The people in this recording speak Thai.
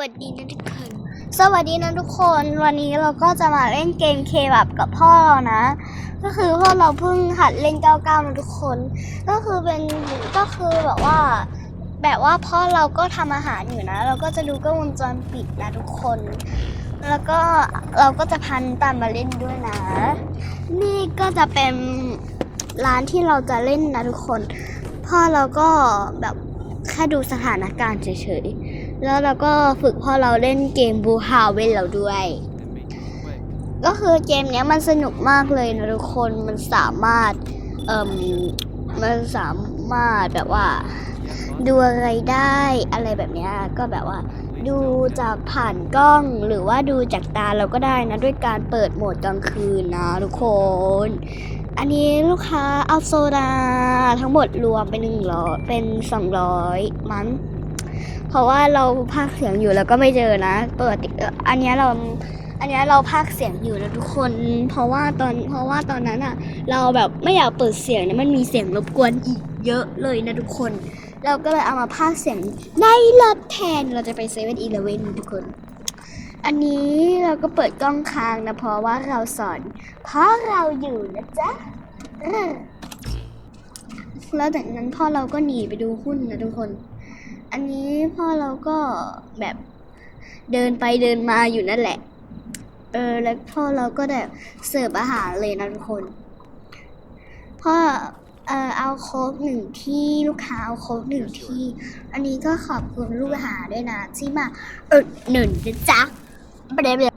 วัสดีนะทุกคน สวัสดีนะทุกคน วันนี้เราก็จะมาเล่นเกมเคบับกับพ่อเรานะ ก็คือพ่อเราเพิ่งหัดเล่น99นะทุกคน ก็คือเป็นก็คือแบบว่า แบบว่าพ่อเราก็ทำอาหารอยู่นะ เราก็จะดูกล้องวงจรปิดนะทุกคน แล้วก็เราก็จะพันตามมาเล่นด้วยนะ นี่ก็จะเป็นร้านที่เราจะเล่นนะทุกคน พ่อเราก็แบบ แค่ดูสถานการณ์เฉยๆ แล้วเราก็ฝึกพ่อเราเล่นเกมบูฮาเวนเราด้วย ก็คือเกมนี้มันสนุกมากเลยนะทุกคนมันสามารถเอ่มมันสามารถแบบว่า ดูอะไรได้อะไรแบบนี้ก็แบบว่า ดูจากผ่านกล้องหรือว่าดูจากตาเราก็ได้นะ ด้วยการเปิดโหมดกลางคืนนะทุกคน อันนี้ลูกค้าเอาโซดาทั้งหมดรวมเป็นหนึ่งร้อยเป็นสองร้อยมั้งเพราะว่าเราพากเสียงอยู่แล้วก็ไม่เจอนะเปกติเอ่ออันนี้เราอันนี้เราพากเสียงอยู่นะทุกคน เพราะว่าตอนเพราะว่าตอนนั้นอะเราแบบไม่อยากเปิดเสียงนี่ยมันมีเสียงรบกวนอีกเยอะเลยนะทุกคน เราก็เลยเอามาพากเสียงในรถแทนเราจะไปเซเว่นอีเลเว่นทุกคน อันนี้เราก็เปิดกล้องค้างนะเพราะว่าเราสอน เพราะเราอยู่นะจ๊ะแล้วจากนั้นพ่อเราก็หนีไปดูหุ้นนะทุกคน อันนี้พ่อเราก็แบบเดินไปเดินมาอยู่นั่นแหละ เออแล้วพ่อเราก็แบบเสิร์ฟอาหารเลยนะทุกคน พ่อเออเอาโค้กหนึ่งที่ลูกค้าเอาโค้กหนึ่งที่ อันนี้ก็ขอบคุณลูกค้าด้วยนะที่มาเออหนุนนะจ๊ะ breve